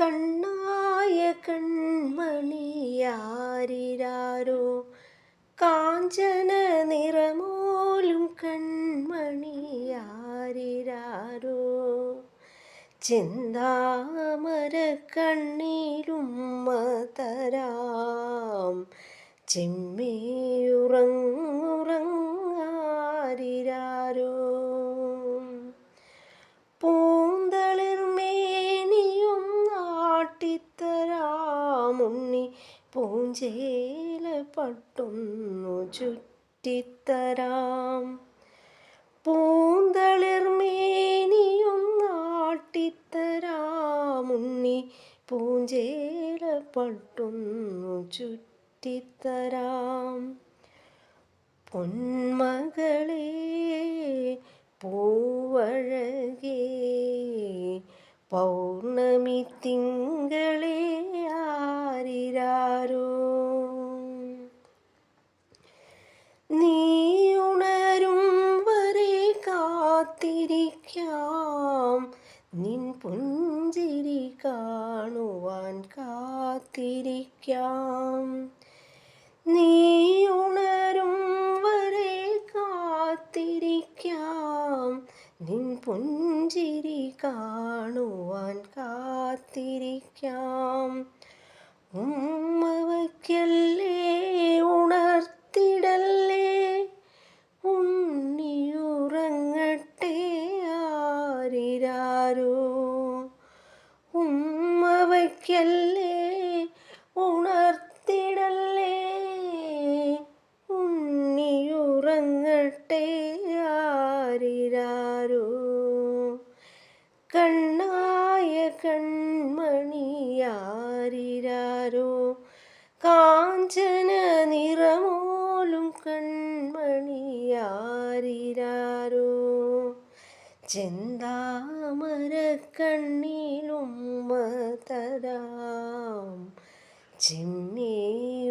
കണ്ണായ കൺമണിയാരിരാരോ? കാഞ്ചന നിറമോലും കൺമണിയാരിരാരോ? ചിന്താമര കണ്ണീരും മതരാം. ചെമ്മേയുറങ്ങുറങ്ങാരിരാരോ പൂഞ്ചേല പട്ടൊന്നു ചുറ്റിത്തരാം പൂന്തളിർമേനിയും നാട്ടിത്തരാമുണ്ണി പൂഞ്ചേല പട്ടൊന്നു ചുറ്റിത്തരാം. പൊന്മകളെ പൂവഴകേ പൗർണമി തിങ്കളെ ആരിരാരോ? നീയുണരും വരെ കാത്തിരിക്കാം. നിൻ പുഞ്ചിരി കാണുവാൻ കാത്തിരിക്കാം. നീയുണരും പുഞ്ചിരി കാണുവാൻ കാത്തിരിക്കാം. ഉമ്മവയ്ക്കല്ലേ ഉണർത്തിടല്ലേ? ഉണ്ണിയുറങ്ങട്ടെ ആരിരാരോ? ഉണർത്തിടല്ലേ കണ്ണായ കൺമണിയാരിരാരോ കാഞ്ചന നിറമോലും കൺമണിയാരിരാരോ? ചെന്താമര കണ്ണിലും തരാം. ചിമ്മി